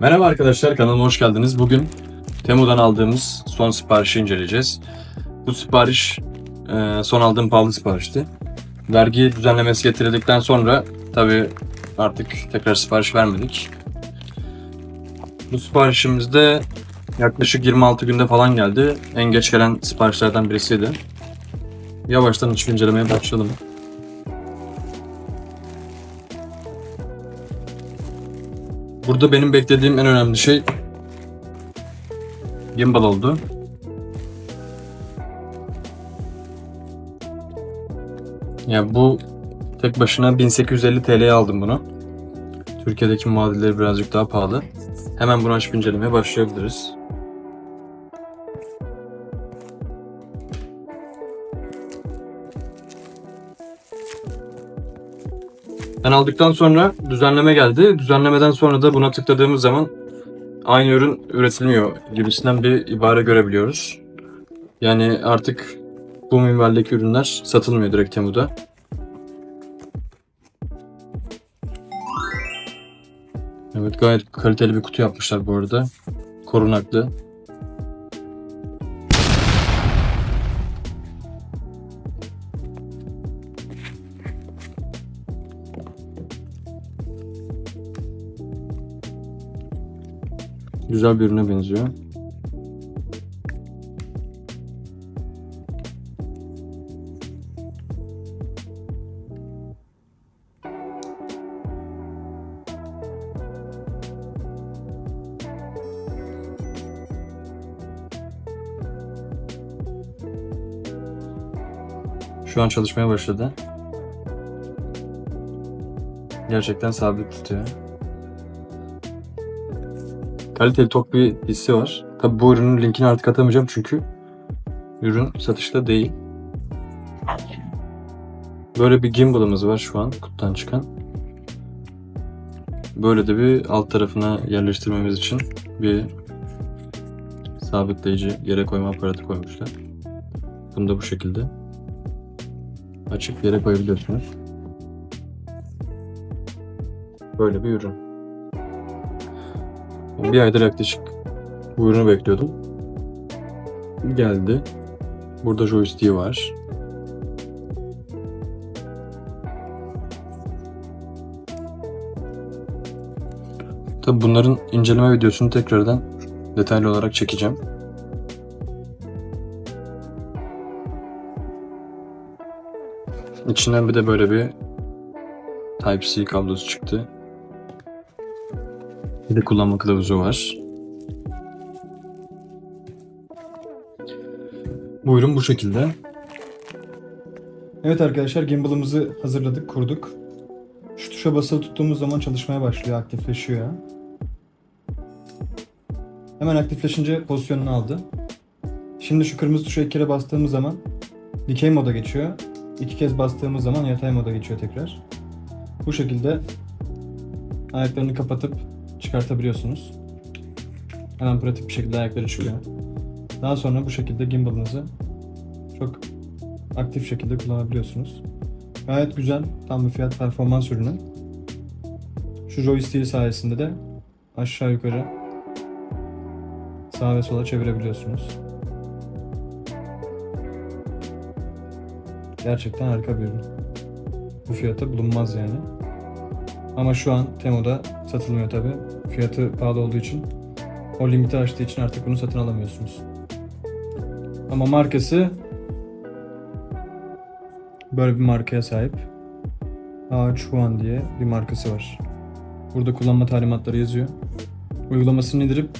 Merhaba arkadaşlar kanalıma hoş geldiniz. Bugün Temu'dan aldığımız son siparişi inceleyeceğiz. Bu sipariş e, son aldığım pahalı siparişti. Vergi düzenlemesi getirildikten sonra tabi artık tekrar sipariş vermedik. Bu siparişimizde yaklaşık 26 günde falan geldi. En geç gelen siparişlerden birisiydi. Yavaştan iç incelemeye başlayalım. Burada benim beklediğim en önemli şey gimbal oldu. Ya bu tek başına 1850 TL'ye aldım bunu. Türkiye'deki muadilleri birazcık daha pahalı. Hemen bunu açıp incelemeye başlayabiliriz. Ben aldıktan sonra düzenleme geldi. Düzenlemeden sonra da buna tıkladığımız zaman aynı ürün üretilmiyor gibisinden bir ibare görebiliyoruz. Yani artık bu minvaldeki ürünler satılmıyor direkt Temu'da. Evet gayet kaliteli bir kutu yapmışlar bu arada. Korunaklı. Güzel bir ürüne benziyor. Şu an çalışmaya başladı. Gerçekten sabit tutuyor. Kaliteli tok bir hissi var. Tabi bu ürünün linkini artık atamayacağım çünkü ürün satışta değil. Böyle bir gimbal'ımız var şu an kutudan çıkan. Böyle de bir alt tarafına yerleştirmemiz için bir sabitleyici yere koyma aparatı koymuşlar. Bunu da bu şekilde açıp yere koyabiliyorsunuz. Böyle bir ürün. Bir aydır yaklaşık bu ürünü bekliyordum. Geldi. Burada joystick'i var. Tabi bunların inceleme videosunu tekrardan detaylı olarak çekeceğim. İçinden bir de böyle bir Type-C kablosu çıktı. Bir de kullanma kılavuzu var. Bu ürün bu şekilde. Evet arkadaşlar gimbal'ımızı hazırladık, kurduk. Şu tuşa basılı tuttuğumuz zaman çalışmaya başlıyor, aktifleşiyor. Hemen aktifleşince pozisyonunu aldı. Şimdi şu kırmızı tuşa iki kere bastığımız zaman dikey moda geçiyor. İki kez bastığımız zaman yatay moda geçiyor tekrar. Bu şekilde ayaklarını kapatıp çıkartabiliyorsunuz. Hemen pratik bir şekilde ayakları çıkıyor. Daha sonra bu şekilde gimbal'ınızı çok aktif şekilde kullanabiliyorsunuz. Gayet güzel, tam bir fiyat performans ürünü. Şu joystick sayesinde de aşağı yukarı sağa ve sola çevirebiliyorsunuz. Gerçekten harika bir ürün. Bu fiyata bulunmaz yani. Ama şu an Temu'da satılmıyor tabi. Fiyatı pahalı olduğu için. O limiti aştığı için artık bunu satın alamıyorsunuz. Ama markası böyle bir markaya sahip. H1 diye bir markası var. Burada kullanma talimatları yazıyor. Uygulamasını indirip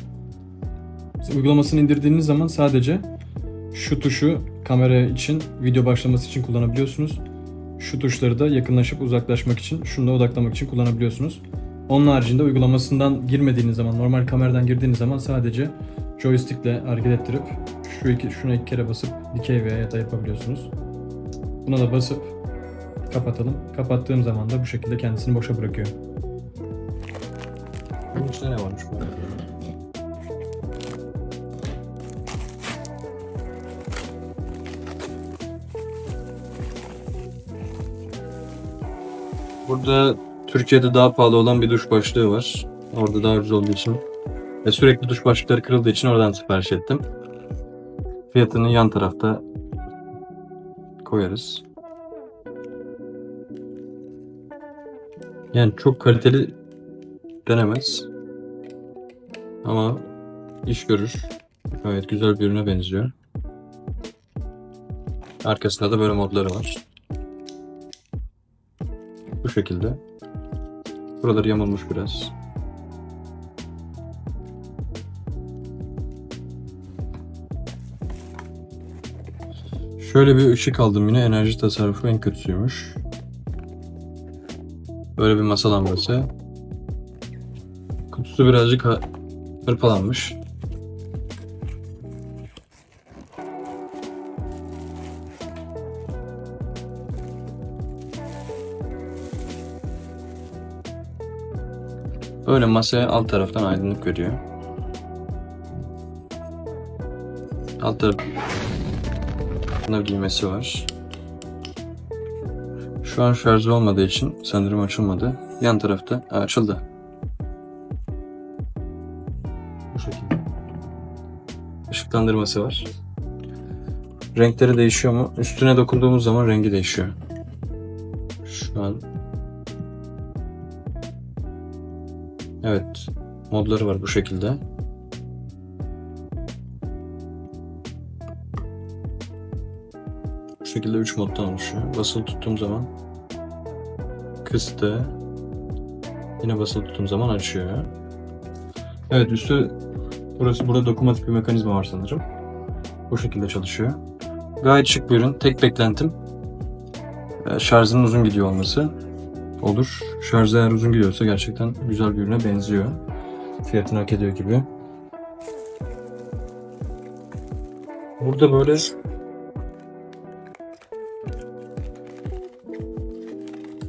uygulamasını indirdiğiniz zaman sadece şu tuşu kamera için video başlaması için kullanabiliyorsunuz. Şu tuşları da yakınlaşıp uzaklaşmak için, şunu odaklamak için kullanabiliyorsunuz. Onun haricinde uygulamasından girmediğiniz zaman, normal kameradan girdiğiniz zaman sadece joystickle hareket ettirip şu iki, şuna iki kere basıp dikey veya yatay yapabiliyorsunuz. Buna da basıp kapatalım. Kapattığım zaman da bu şekilde kendisini boşa bırakıyor. Bunun içinde ne varmış bu? Burada Türkiye'de daha pahalı olan bir duş başlığı var. Orada daha ucuz olduğu için Ve sürekli duş başlıkları kırıldığı için oradan sipariş ettim. Fiyatını yan tarafta koyarız. Yani çok kaliteli denemez. Ama iş görür. Gayet güzel bir ürüne benziyor. Arkasında da böyle modları var. Bu şekilde. Buraları yamulmuş biraz. Şöyle bir ışık aldım yine enerji tasarrufu en kötüsüymüş. Böyle bir masa lambası. Kutusu birazcık hırpalanmış. Böyle masaya alt taraftan aydınlık veriyor. Alt tarafında bir düğmesi var. Şu an şarjı olmadığı için sanırım açılmadı. Yan tarafta açıldı. Bu şekilde. Işıklandırması var. Renkleri değişiyor mu? Üstüne dokunduğumuz zaman rengi değişiyor. Evet. Modları var bu şekilde. Bu şekilde 3 moddan oluşuyor. Basılı tuttuğum zaman kıstı. Yine basılı tuttuğum zaman açıyor. Evet üstü burası burada dokunmatik bir mekanizma var sanırım. Bu şekilde çalışıyor. Gayet şık bir ürün. Tek beklentim e, şarjının uzun gidiyor olması olur. Şarjı eğer uzun gidiyorsa gerçekten güzel bir ürüne benziyor. Fiyatını hak ediyor gibi. Burada böyle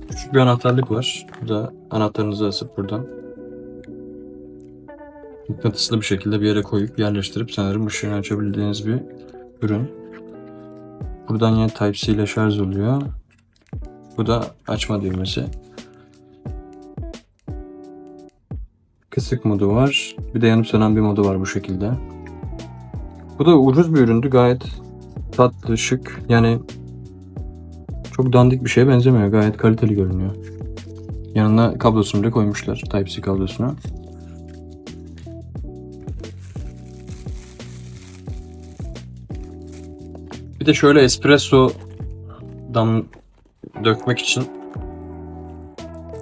küçük bir anahtarlık var. Bu da anahtarınızı asıp buradan mıknatıslı bir şekilde bir yere koyup yerleştirip sanırım ışığını açabildiğiniz bir ürün. Buradan yine Type-C ile şarj oluyor. Bu da açma düğmesi. Kısık modu var. Bir de yanıp sönen bir modu var bu şekilde. Bu da ucuz bir üründü. Gayet tatlı, şık. Yani çok dandik bir şeye benzemiyor. Gayet kaliteli görünüyor. Yanına kablosunu bile koymuşlar. Type-C kablosunu. Bir de şöyle espresso dam dökmek için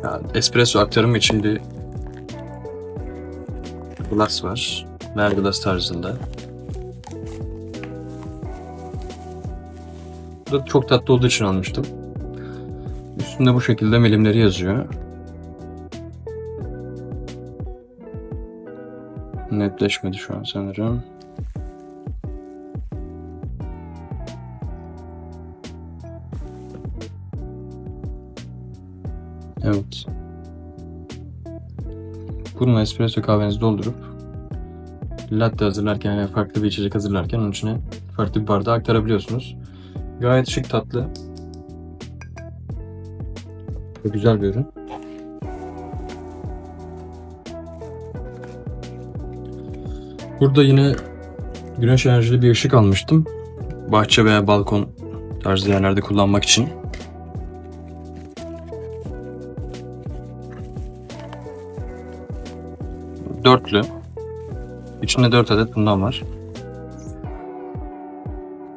yani espresso aktarımı için bir glass var. Verglass tarzında. Bu da çok tatlı olduğu için almıştım. Üstünde bu şekilde milimleri yazıyor. Netleşmedi şu an sanırım. Bununla espresso kahvenizi doldurup latte hazırlarken veya farklı bir içecek hazırlarken onun içine farklı bir bardağa aktarabiliyorsunuz. Gayet şık tatlı. Ve güzel bir ürün. Burada yine güneş enerjili bir ışık almıştım. Bahçe veya balkon tarzı yerlerde kullanmak için. Dörtlü. İçinde 4 adet bundan var.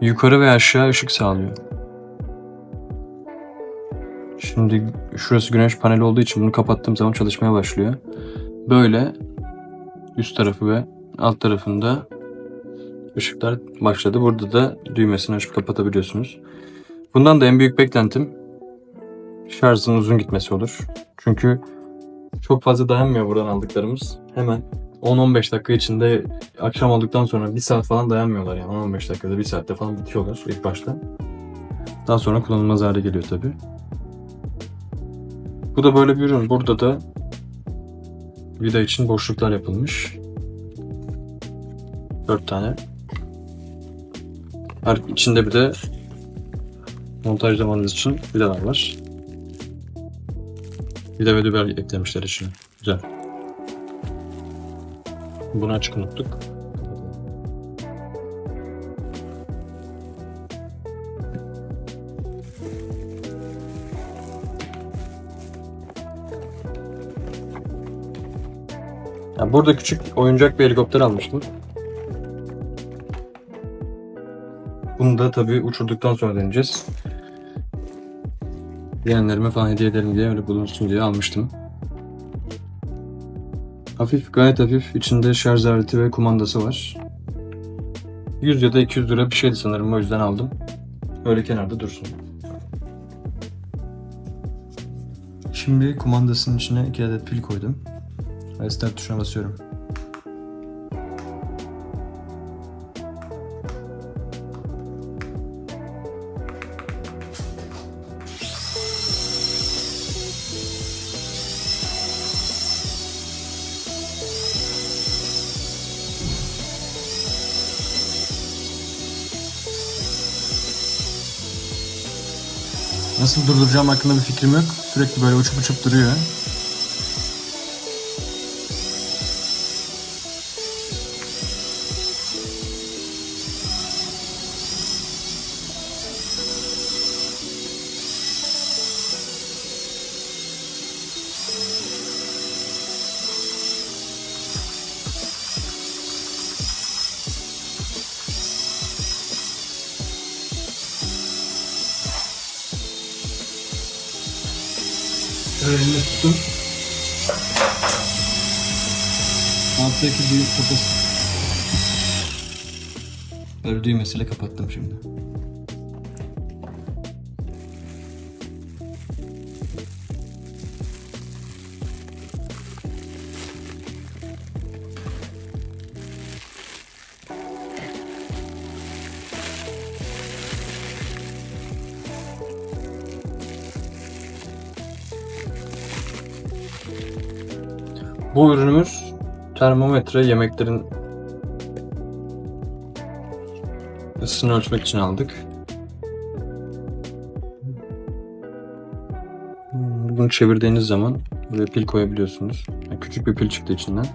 Yukarı ve aşağı ışık sağlıyor. Şimdi şurası güneş paneli olduğu için bunu kapattığım zaman çalışmaya başlıyor. Böyle üst tarafı ve alt tarafında ışıklar başladı. Burada da düğmesini açıp kapatabiliyorsunuz. Bundan da en büyük beklentim şarjın uzun gitmesi olur. Çünkü çok fazla dayanmıyor buradan aldıklarımız. Hemen 10-15 dakika içinde akşam olduktan sonra bir saat falan dayanmıyorlar yani 10-15 dakikada bir saatte falan bitiyorlar ilk başta. Daha sonra kullanılmaz hale geliyor tabi. Bu da böyle bir ürün. Burada da vida için boşluklar yapılmış. 4 tane. Her içinde bir de montajlamanız için vidalar var. Vida ve dübel eklemişler içine. Güzel. Bunu açık unuttuk. Ya burada küçük oyuncak bir helikopter almıştım. Bunu da tabii uçurduktan sonra deneyeceğiz. Yeğenlerime falan hediye ederim diye öyle bulunsun diye almıştım. Hafif, gayet hafif. İçinde şarj aleti ve kumandası var. 100 ya da 200 lira bir şeydi sanırım o yüzden aldım. Öyle kenarda dursun. Şimdi kumandasının içine 2 adet pil koydum. Start tuşuna basıyorum. Nasıl durduracağım hakkında bir fikrim yok. Sürekli böyle uçup uçup duruyor. Elini tuttum. Alttaki düğüm kafası. Böyle düğmesiyle kapattım şimdi. Bu ürünümüz termometre yemeklerin ısısını ölçmek için aldık. Bunu çevirdiğiniz zaman buraya pil koyabiliyorsunuz. Yani küçük bir pil çıktı içinden.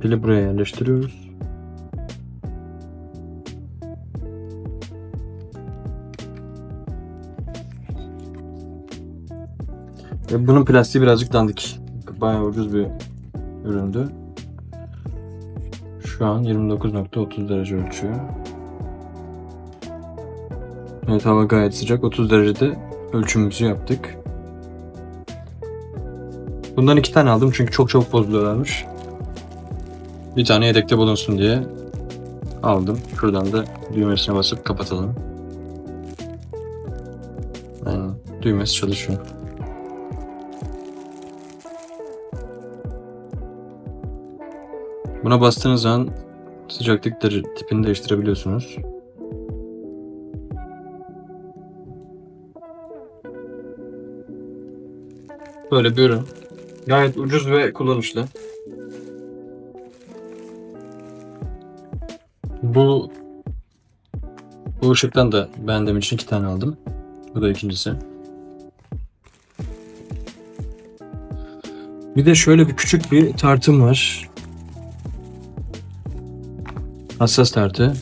Pili buraya yerleştiriyoruz. Ve bunun plastiği birazcık dandik. Bayağı ucuz bir üründü. Şu an 29.30 derece ölçüyor. Evet hava gayet sıcak. 30 derecede ölçümümüzü yaptık. Bundan iki tane aldım çünkü çok çabuk bozuluyorlarmış. Bir tane yedekte bulunsun diye aldım. Şuradan da düğmesine basıp kapatalım. Yani düğmesi çalışıyor. Buna bastığınız zaman sıcaklık tipini değiştirebiliyorsunuz. Böyle bir ürün. Gayet ucuz ve kullanışlı. Bu bu ışıktan da beğendiğim için iki tane aldım. Bu da ikincisi. Bir de şöyle bir küçük bir tartım var. Hassas tartı.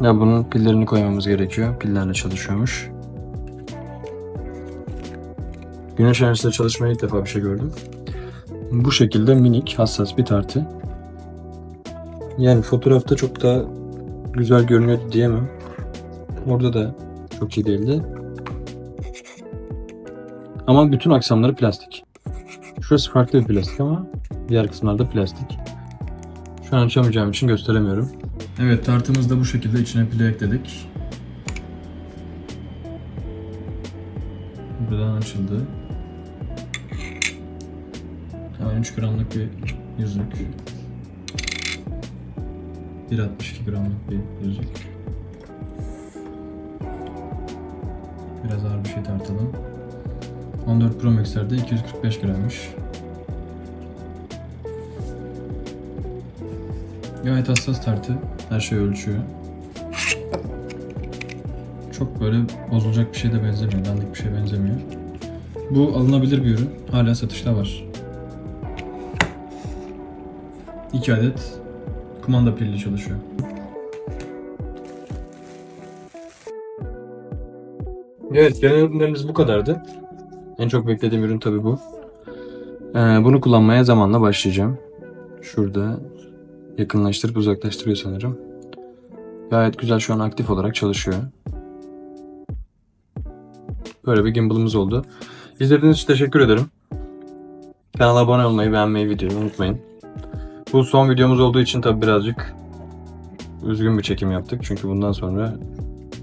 Ya bunun pillerini koymamız gerekiyor. Pillerle çalışıyormuş. Güneş enerjisiyle çalışmayı ilk defa bir şey gördüm. Bu şekilde minik, hassas bir tartı. Yani fotoğrafta çok daha güzel görünüyordu diyemem. Orada da çok iyi değildi. Ama bütün aksamları plastik. Şurası farklı bir plastik ama diğer kısımlarda plastik. Şu an açamayacağım için gösteremiyorum. Evet tartımız da bu şekilde içine pili ekledik. Buradan açıldı. Hemen 3 gramlık bir yüzük. 1.62 gramlık bir yüzük. Biraz ağır bir şey tartalım. 14 Pro Max'lerde 245 grammış. Gayet hassas tartı. Her şey ölçüyor. Çok böyle bozulacak bir şey de benzemiyor. Dandik bir şey benzemiyor. Bu alınabilir bir ürün. Hala satışta var. 2 adet kumanda pilli çalışıyor. Evet, genel ürünlerimiz bu kadardı. En çok beklediğim ürün tabii bu. Ee, bunu kullanmaya zamanla başlayacağım. Şurada yakınlaştırıp uzaklaştırıyor sanırım. Gayet güzel şu an aktif olarak çalışıyor. Böyle bir gimbal'ımız oldu. İzlediğiniz için teşekkür ederim. Kanala abone olmayı, beğenmeyi, videoyu unutmayın. Bu son videomuz olduğu için tabii birazcık üzgün bir çekim yaptık. Çünkü bundan sonra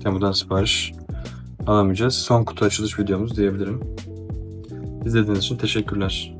Temu'dan sipariş alamayacağız. Son kutu açılış videomuz diyebilirim. İzlediğiniz için teşekkürler.